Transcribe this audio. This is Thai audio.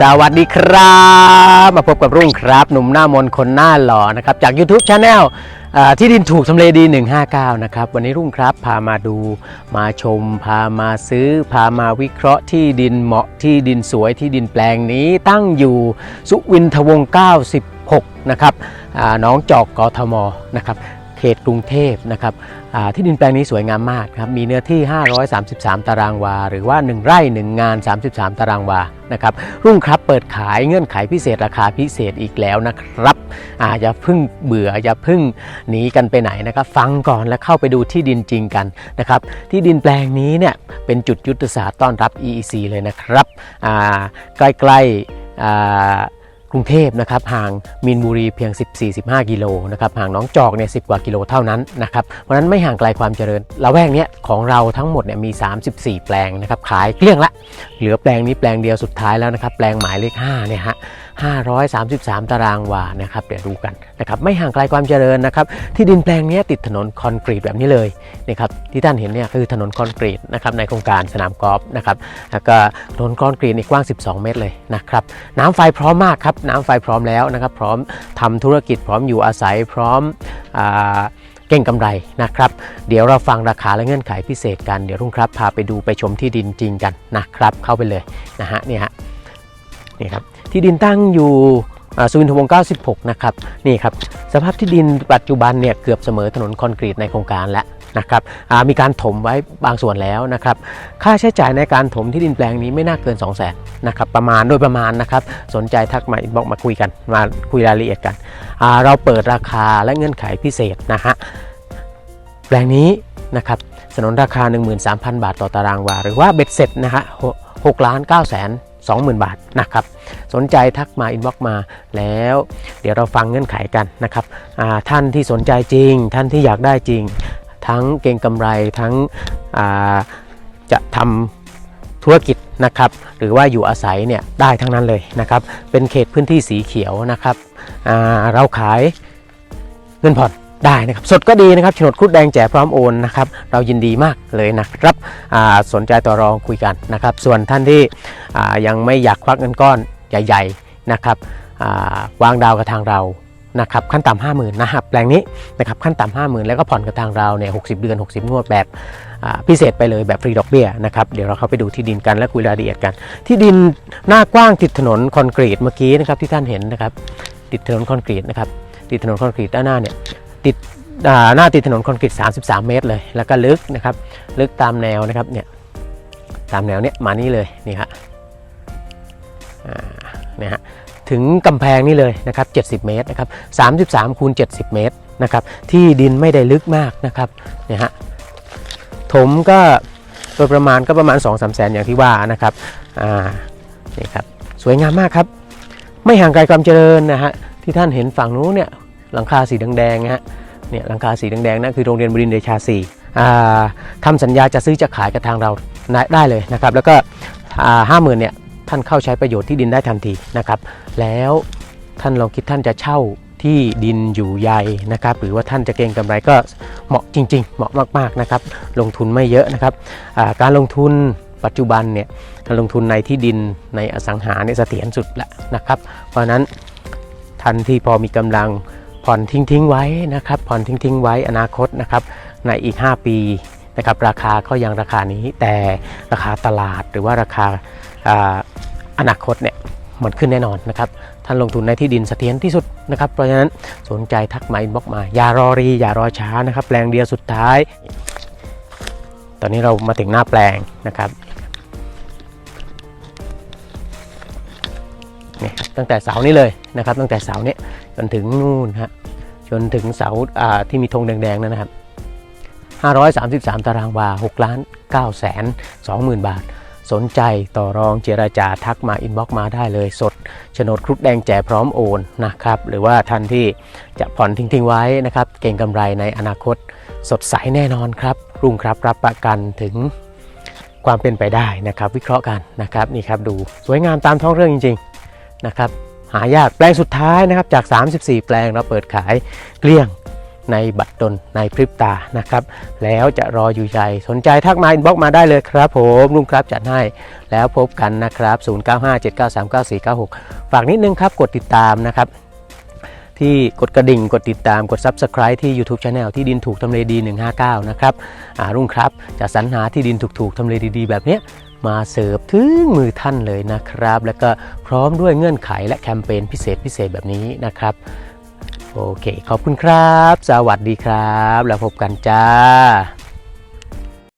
สวัสดีครับ มาพบกับรุ่งครับ หนุ่มหน้ามนคนหน้าหล่อนะครับจาก YouTube Channel ที่ดินถูกทำเลดี 159 นะครับ วันนี้รุ่งครับ พามาดูมาชม พามาซื้อ พามาวิเคราะห์ที่ดินเหมาะที่ดินสวยที่ดินแปลงนี้ตั้งอยู่สุวินทวงศ์96 นะครับน้องจอกกทมนะครับ ขตกรุงเทพนะครับที่ดินแปลงนี้สวยงามมากครับมีเนื้อที่ 533 ตารางวา หรือว่า 1 ไร่ 1 งาน 33 ตารางวานะครับรุ่งครับเปิดขายเงื่อนไขพิเศษราคาพิเศษอีกแล้วนะครับอาอย่าพึ่งเบื่ออย่าพึ่งหนีกันไปไหนนะครับฟังก่อนแล้วเข้าไปดูที่ดินจริงกันนะครับที่ดินแปลงนี้เนี่ยเป็นจุดยุทธศาสตร์ต้อนรับ EEC เลยนะครับใกล้ๆ รุงเทพนะครับห่างมีนบุรีเพียง 14-15 กิโลนะครับห่างน้องจอกเนี่ย10กว่ากิโลเท่านั้นนะครับเพราะนั้นไม่ห่างไกลความเจริญละแวกเนี้ยของเราทั้งหมดเนี่ยมี 34 แปลงนะครับขายเกลี้ยงละ เหลือแปลงนี้แปลงเดียวสุดท้ายแล้วนะครับแปลงหมายเลข5เนี่ยฮะ533 ตารางวานะครับเดี๋ยวดูกันนะครับไม่ห่างไกลความเจริญนะครับที่ดินแปลงเนี้ยติดถนนคอนกรีตแบบนี้เลยนะครับที่ท่านเห็นเนี่ยคือถนนคอนกรีตนะครับในโครงการสนามกอล์ฟนะครับแล้วก็ถนนคอนกรีตนี่กว้าง 12 เมตรเลยนะครับน้ำไฟพร้อมมากครับน้ำไฟพร้อมแล้วนะครับ พร้อมทำธุรกิจพร้อมอยู่อาศัยพร้อมอเก่งกำไรนะครับ เดี๋ยวเราฟังราคาและเงื่อนไขพิเศษกันเดี๋ยวรุ่งครับพาไปดูไปชมที่ดินจริงกันนะครับ เข้าไปเลยนะฮะนี่ฮะนี่ครับที่ดินตั้งอยู่สุวินทวงศ์96 นะครับ นี่ครับ สภาพที่ดินปัจจุบันเนี่ยเกือบเสมอถนนคอนกรีตในโครงการแล้ว นะครับมีการถมไว้บางส่วนแล้วนะครับค่าใช้จ่ายในการถมที่ดินแปลงนี้ไม่น่าเกิน 2 0 0 0 0นนะครับประมาณโดยประมาณนะครับสนใจทักมาอินบอกมาคุยกันมาคุยรายละเอียดกัน เราเปิดราคาและเงื่อนไขพิเศษนะฮะแปลงนี้นะครับสนนราคา 13,000 บาทต่อตารางวา หรือว่าเบ็ดเสร็จนะฮะ6ล้าน9แสน20,000 บาทนะครับสนใจทักมาอินบ็อกมาแล้ว เดี๋ยวเราฟังเงื่อนไขกันนะครับท่านที่สนใจจริง ท่านที่อยากได้จริง ทั้งเก่งกำไรทั้งจะทำธุรกิจนะครับ หรือว่าอยู่อาศัยเนี่ยได้ทั้งนั้นเลยนะครับ เป็นเขตพื้นที่สีเขียวนะครับเราขายเงินผ่อนได้นะครับสดก็ดีนะครับโฉนดคุดแดงแจกพร้อมโอนนะครับ เรายินดีมากเลยนะครับสนใจต่อรองคุยกันนะครับ ส่วนท่านที่ยังไม่อยากควักเงินก้อนใหญ่ ๆนะครับวางดาวกับทางเรา นะครับขั้นต่ำห้าหมื่นนะครับแปลงนี้นะครับขั้นต่ำห้าหมื่นแล้วก็ผ่อนกับทางเราเนี่ยหกเดือน 60 งวดแบบพิเศษไปเลยแบบฟรีดอกเบี้ยนะครับเดี๋ยวเราเข้าไปดูที่ดินกันและคุยรายละเอียดกัน ที่ดินหน้ากว้างติดถนนคอนกรีตเมื่อกี้นะครับที่ท่านเห็นนะครับติดถนนคอนกรีตนะครับติดถนนคอนกรีตด้านหน้าเนี่ยติดหน้าติดถนนคอนกรีต 33 เมตรเลย แล้วก็ลึกนะครับลึกตามแนวนะครับเนี่ยตามแนวเนี้ยมานี่เลยนี่ฮะอ่านี่ฮะ ถึงกำแพงนี่เลยนะครับ 70 เมตรนะครับ33คูณ70 เมตรนะครับ ที่ดินไม่ได้ลึกมากนะครับเนี่ยฮะถมก็โดยประมาณก็ประมาณ 2-3แสนอย่างที่ว่านะครับอ่านี่ครับสวยงามมากครับ ไม่ห่างไกลความเจริญนะฮะที่ท่านเห็นฝั่งนู้นเนี่ยหลังคาสีแดงๆนะฮะเนี่ยหลังคาสีแดงๆนั่นคือโรงเรียนบรินเดชาสีอ่าทำสัญญาจะซื้อจะขายกับทางเราได้เลยนะครับ แล้วก็ห้าหมื่นเนี่ยท่านเข้าใช้ประโยชน์ที่ดินได้ทันทีนะครับ แล้วท่านลองคิดท่านจะเช่าที่ดินอยู่ใยนะครับ หรือว่าท่านจะเก็งกำไรก็เหมาะจริง ๆ เหมาะมากๆนะครับ ลงทุนไม่เยอะนะครับการลงทุนปัจจุบันเนี่ยการลงทุนในที่ดินในอสังหาเนี่ยเสถียรสุดแล้วนะครับ เพราะนั้นท่านที่พอมีกำลังผ่อนทิ้งทิ้งๆไว้นะครับ ผ่อนทิ้งทิ้งๆไว้อนาคตนะครับ ในอีก 5 ปีนะครับ ราคาก็ยังราคานี้แต่ราคาตลาดหรือว่าราคาอาอนาคตเนี่ย มันขึ้นแน่นอนนะครับ ท่านลงทุนในที่ดินเสถียรที่สุดนะครับ เพราะฉะนั้นสนใจทักมาอินบ็อกมา อย่ารอรี อย่ารอช้านะครับ แปลงเดียวสุดท้าย ตอนนี้เรามาถึงหน้าแปลงนะครับนี่ตั้งแต่เสานี้เลยนะครับ ตั้งแต่เสาเนี้ยจนถึงนู่นฮะ จนถึงเสาอ่าที่มีธงแดงๆนั่นนะครับ 533 ตารางวา 6 ล้าน9แสน20,000 บาท สนใจต่อรองเจราจาทักมาอินบ็อกมาได้เลยสดโฉนดครุฑแดงแจกพร้อมโอนนะครับ หรือว่าท่านที่จะผ่อนทิ้งๆไว้นะครับ เก่งกำไรในอนาคตสดใสแน่นอนครับ รุ่งครับรับประกันถึงความเป็นไปได้นะครับ วิเคราะห์กันนะครับนี่ครับดูสวยงามตามท้องเรื่องจริง ๆนะครับ หายากแปลงสุดท้ายนะครับจาก 34 แปลงเราเปิดขายเกลี้ยง ในบัตรดลในพริบตานะครับ แล้วจะรออยู่ใจสนใจทักมาอินบ็อกมาได้เลยครับผมลุงครับจัดให้แล้วพบกันนะครับ 0957939496 ฝากนิดนึงครับกดติดตามนะครับที่กดกระดิ่งกดติดตามกด Subscribe ที่ YouTube Channel ที่ดินถูกทำเลดี 159 นะครับอ่ารุ่งครับจะสรรหาที่ดินถูกๆทำเลดีๆ แบบนี้มาเสิร์ฟถึงมือท่านเลยนะครับ แล้วก็พร้อมด้วยเงื่อนไขและแคมเปญพิเศษพิเศษแบบนี้นะครับ โอเค ขอบคุณครับ สวัสดีครับ แล้วพบกันจ้า